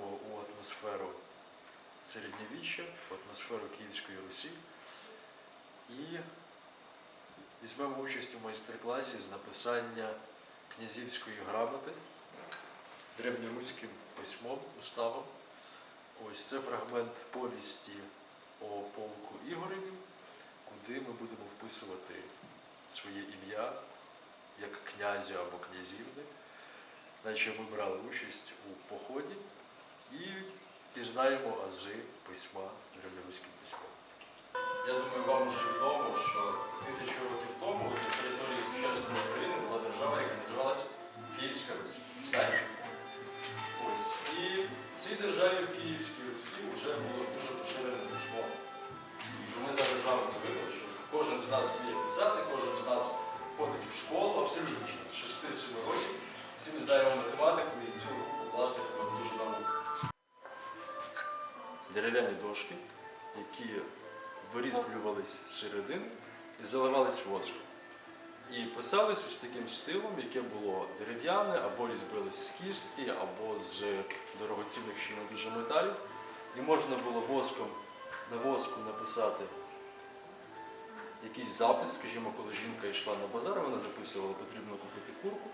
вами у атмосферу середньовіччя, в атмосферу Київської Русі і візьмемо участь у майстер-класі з написання князівської грамоти древньоруським письмом, уставом. Ось це фрагмент повісті о полку Ігореві, куди ми будемо вписувати своє ім'я як князя або князівни, наче ми брали участь у поході і пізнаємо ази письма древньоруським письмом. Я думаю, вам вже відомо, що тисячу років тому на території сучасної України була держава, яка називалась Київська Русь. Так? Ось. І в цій державі в Київській Русі вже було дуже поширене письмо. Що ми зараз з вами звикли, що кожен з нас вміє писати, кожен з нас ходить в школу, абсолютно з 6-7 років. Всі ми знаємо математику і цю власне дуже науку. Дерев'яні дошки, які вирізблювались з середини і заливались воском. І писались ось таким стилом, яке було дерев'яне, або різбилось з кістки, або з дорогоцінних ще не дуже металів. І можна було воском на воску написати якийсь запис, скажімо, коли жінка йшла на базар, вона записувала, потрібно купити курку.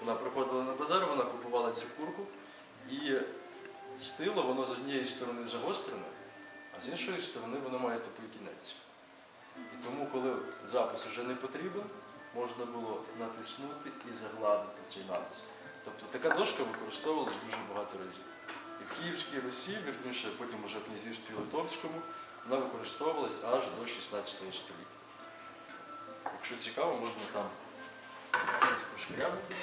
Вона приходила на базар, вона купувала цю курку, і стило воно з однієї сторони загострене, а з іншої сторони воно має тупий кінець. І тому, коли от запис вже не потрібен, можна було натиснути і загладити цей напис. Тобто така дошка використовувалась дуже багато разів. І в Київській Русі, вірніше, потім уже в князівстві Литовському, вона використовувалась аж до 16 століття. Якщо цікаво, можна там щось пошкрябати.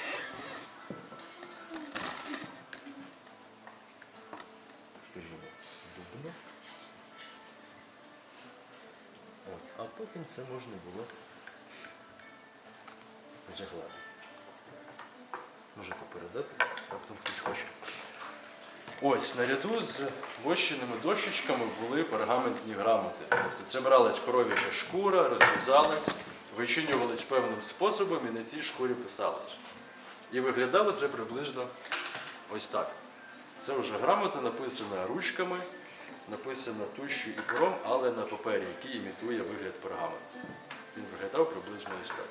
Це можна було загладити. Можете передати, раптом хтось хоче. Ось, наряду з вощеними дощечками були пергаментні грамоти. Тобто це бралась коров'яча шкура, розрізалась, вичинювались певним способом і на цій шкурі писалось. І виглядало це приблизно ось так. Це вже грамота написана ручками, написана тушю і пером, але на папері, який імітує вигляд пергаменту. Він виглядав приблизно ось так.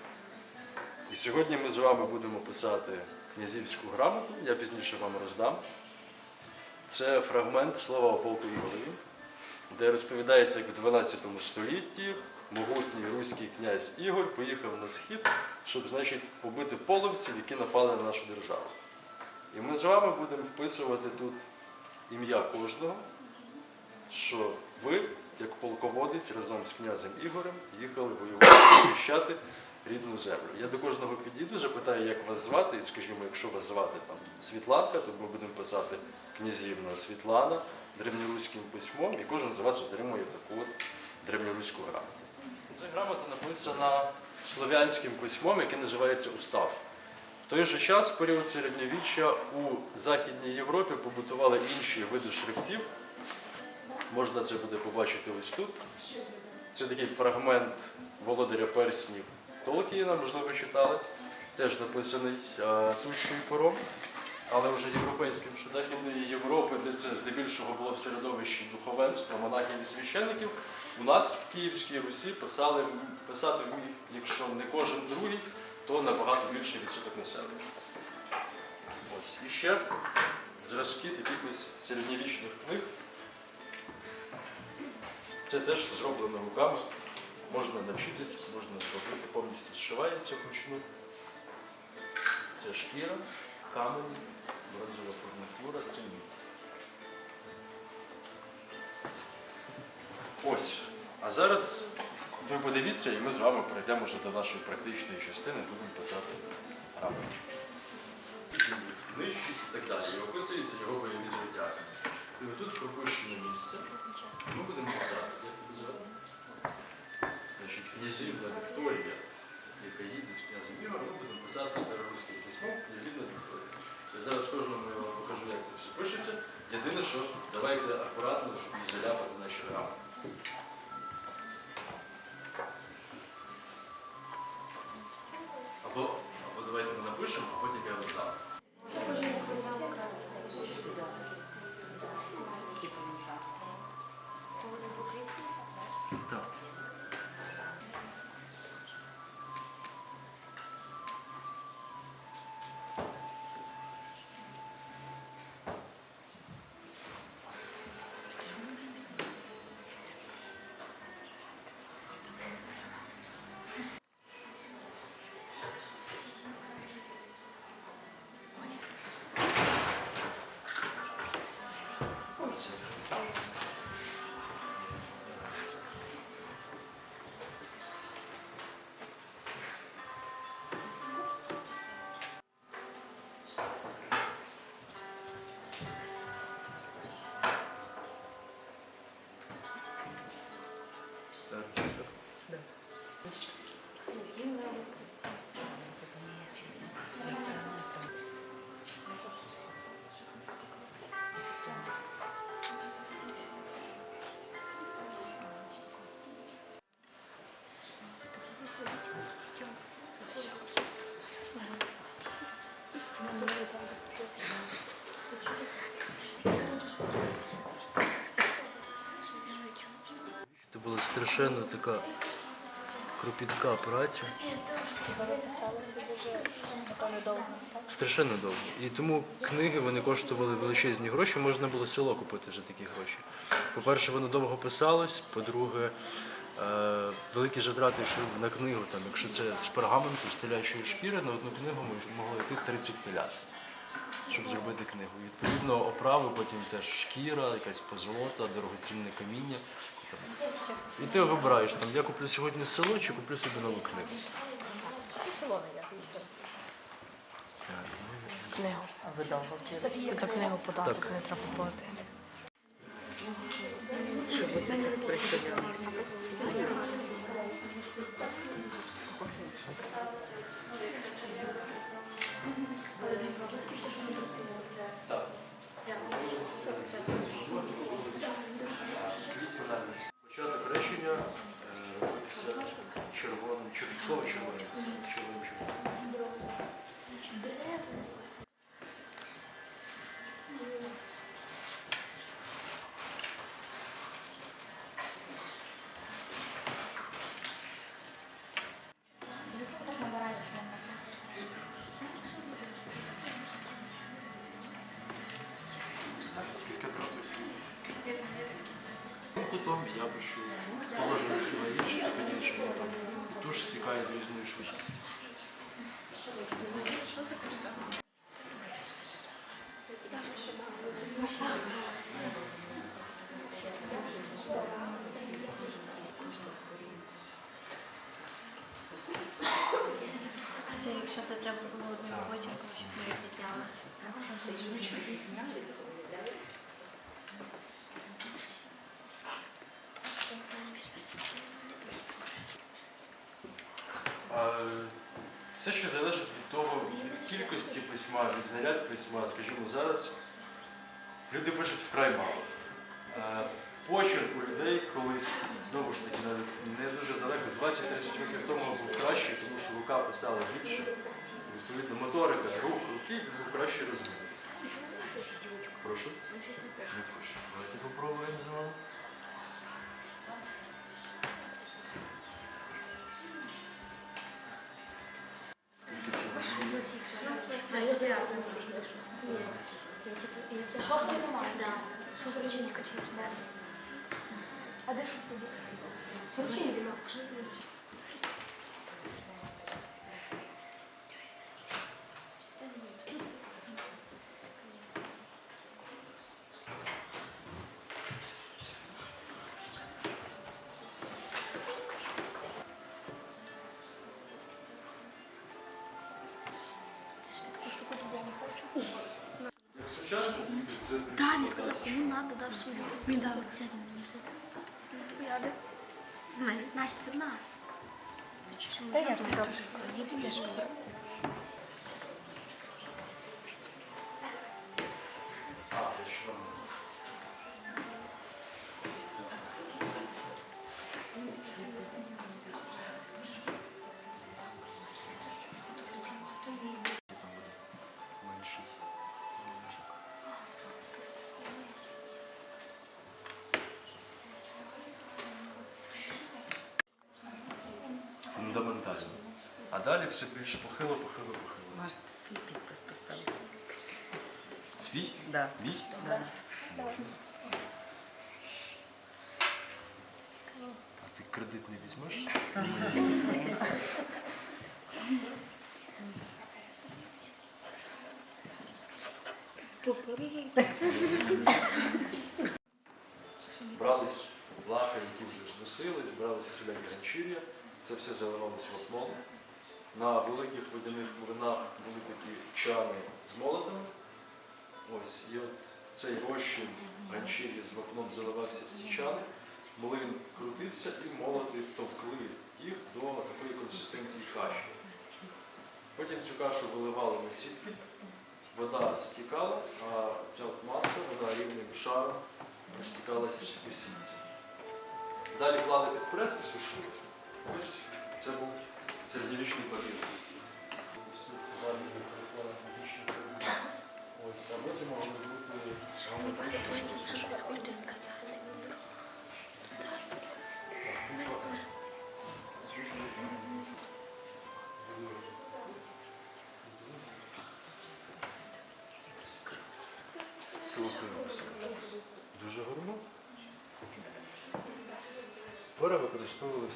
І сьогодні ми з вами будемо писати князівську грамоту, я пізніше вам роздам. Це фрагмент слова о полку Ігорові, де розповідається, як в 12 столітті могутній руський князь Ігор поїхав на схід, щоб значить, побити половців, які напали на нашу державу. І ми з вами будемо вписувати тут ім'я кожного, що ви, як полководець, разом з князем Ігорем їхали воювати, захищати рідну землю. Я до кожного підійду, запитаю, як вас звати, і скажімо, якщо вас звати там Світланка, то ми будемо писати князівна Світлана древньоруським письмом, і кожен з вас отримує таку от древньоруську грамоту. Ця грамота написана слов'янським письмом, яке називається Устав. В той же час, в період середньовіччя, у Західній Європі побутували інші види шрифтів. Можна це буде побачити ось тут. Це такий фрагмент володаря перснів Толкіна, можливо, читали. Теж написаний е, тушою пером, але вже європейським Західної Європи, де це здебільшого було в середовищі духовенства, монахів і священників. У нас в Київській Русі писали, писати вміг, якщо не кожен другий, то набагато більший відсоток населення. Ось. І ще зразки таких середньовічних книг. Це теж зроблено руками. Можна навчитись, можна зробити, повністю зшивається вручну. Це шкіра, камені, бронзова фурнітура, це мідь. Ось. А зараз ви подивіться, і ми з вами перейдемо вже до нашої практичної частини, будемо писати грамоту. Нижчі і так далі. І описується його бойові звитяги. І отут пропущене місце. Ми будемо писати. Як тебе? Значить, князівна Вікторія, яка їде з князем Ігорем, ми будемо писати староруським письмом князівна Вікторія. Я зараз кожному я вам покажу, як це все пишеться. Єдине, що давайте акуратно, щоб не заляпати наші грамоти. Це була страшенно така кропітка праця. Страшенно довго. І тому книги вони коштували величезні гроші, можна було село купити за такі гроші. По-перше, воно довго писалось, по-друге, е, великі затрати йшли на книгу. Там, якщо це з пергаменту, з телячої шкіри, на одну книгу ми могли йти 30 телят, щоб зробити книгу. Відповідно, оправи, потім теж шкіра, якась позолота, дорогоцінне каміння. І ти вибираєш, там, я куплю сьогодні село чи куплю собі нову книгу. Село не я. Книгу. А ви довго вчилися? За книгу податок не треба платити. Щоб ви це не прийшли? Початок речення е, робиться червоним, чер- слово червоним, червоним червоним. Швидкістю. Ще якщо це треба було одним почерком, щоб не відрізнялося. А, Все, що залежить від того, від кількості письма, від знаряд письма, скажімо, зараз люди пишуть вкрай мало. Е, Почерк у людей колись, знову ж таки, навіть не дуже далеко, 20-30 років тому був кращий, тому що рука писала більше. Відповідно, моторика, рух руки був краще розвинений. Прошу? Не пише. Давайте попробуємо з вами. Шосточинська через А де шостий? Сорочинська. Як надо, дав свою. Оце він мені. Твоя де? В мене. Настя одна. Ти Та я тобі кажу. Я тобі далі все більше похило, похило, похило. Можете свій підпис поставити. Свій? Да. Мій? Да. А ти кредит не візьмеш? брались лахи, які вже зносились, брались всілякі ганчір'я, це все заливалось вапном. На великих водяних млинах були такі чани з молотами. Ось, і от цей розчин ганчір'я з вапном заливався в ці чани, млин крутився і молоти товкли їх до такої консистенції каші. Потім цю кашу виливали на сітки, вода стікала, а ця маса, вона рівним шаром розтікалась у сітці. Далі клали під прес і сушили. Ось це був середньовічний папір. Ось, а потім могли бути щось хоче сказати. Силикоївся. Дуже гарно. Пора використовували в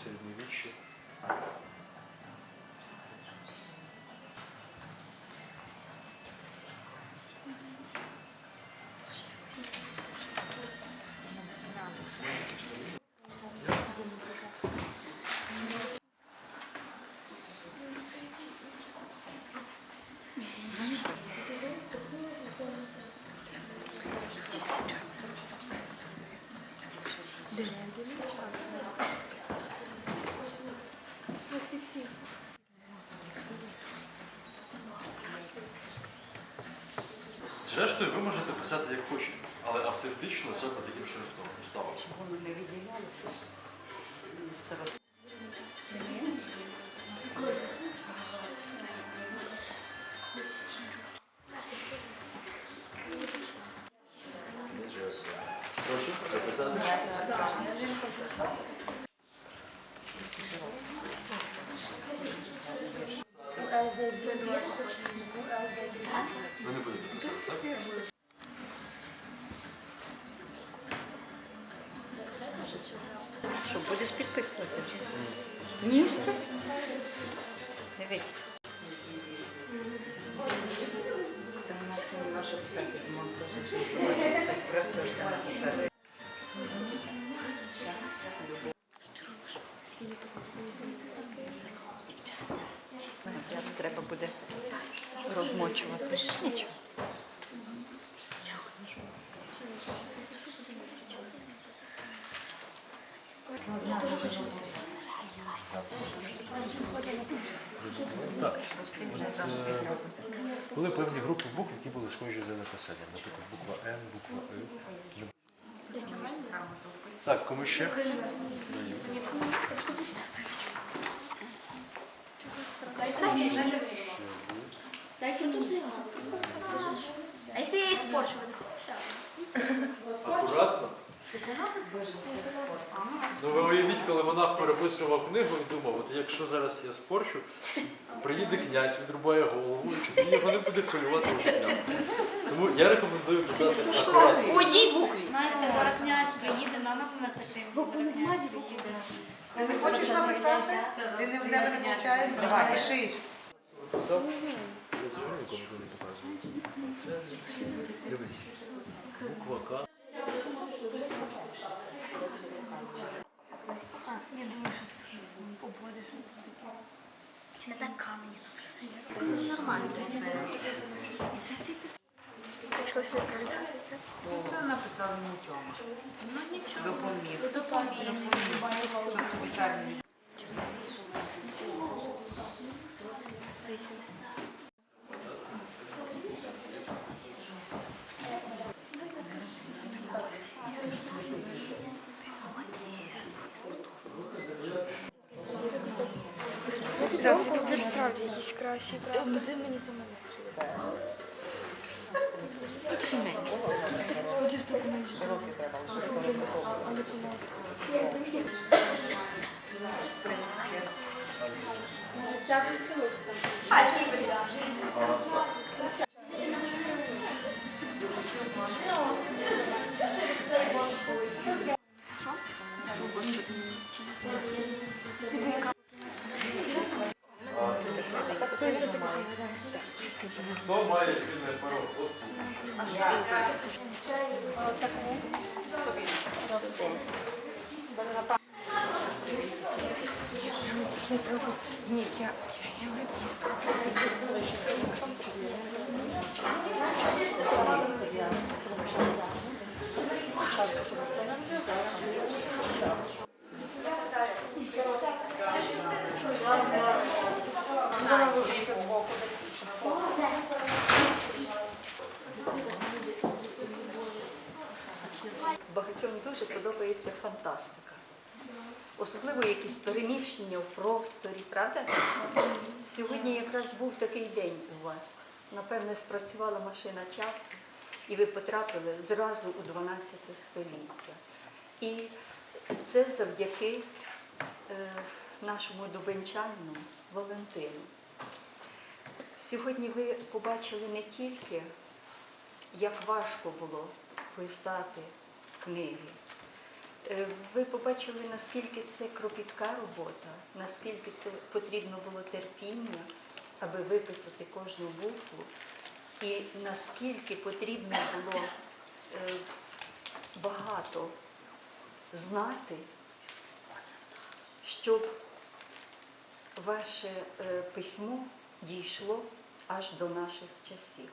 Зрештою, ви можете писати як хочете, але автентично саме таким шрифтом уставом. Воно не виділялося з підписувати? Ні, ще? Дивись. Там на наше писати. Просто все написати. Треба буде розмочувати. Нічого. Так. Були певні групи букв, які були схожі. Наприклад, буква Н, буква И. Так, кому ще? Даю. Дайте мне. А если я испорчу? Акуратно. Ну ви уявіть, коли монах переписував книгу і думав, от якщо зараз я спорчу, приїде князь, відрубає голову, і його не буде хвилювати життя. Тому я рекомендую писати акуратно. В одній букві. Настя, зараз князь приїде, мама напише. Князь приїде. Ти не хочеш написати? Ти не в тебе не виходить? Давай, пиши. Писав? Я взагалі нікому не показую. Це дивись. Буква К. Я думаю, що ти побудеш. Не так камені написати. Нормально. Це ти писав. Щось виправляти. Це написав йому Тьома. Ну нічого. Допоміг. Тут поміг. Щоб тобі термін. Так, це справді якісь кращі. Музи мені саме Широкий Спасибо. Добре. має спільне перо, хлопці. Багатьом якісь в просторі, правда? Сьогодні якраз був такий день у вас. Напевне, спрацювала машина часу, і ви потрапили зразу у 12 століття. І це завдяки е, нашому дубенчанину Валентину. Сьогодні ви побачили не тільки, як важко було писати книги. Е, Ви побачили, наскільки це кропітка робота, наскільки це потрібно було терпіння, аби виписати кожну букву, і наскільки потрібно було е, багато знати, щоб ваше е, письмо дійшло аж до наших часів.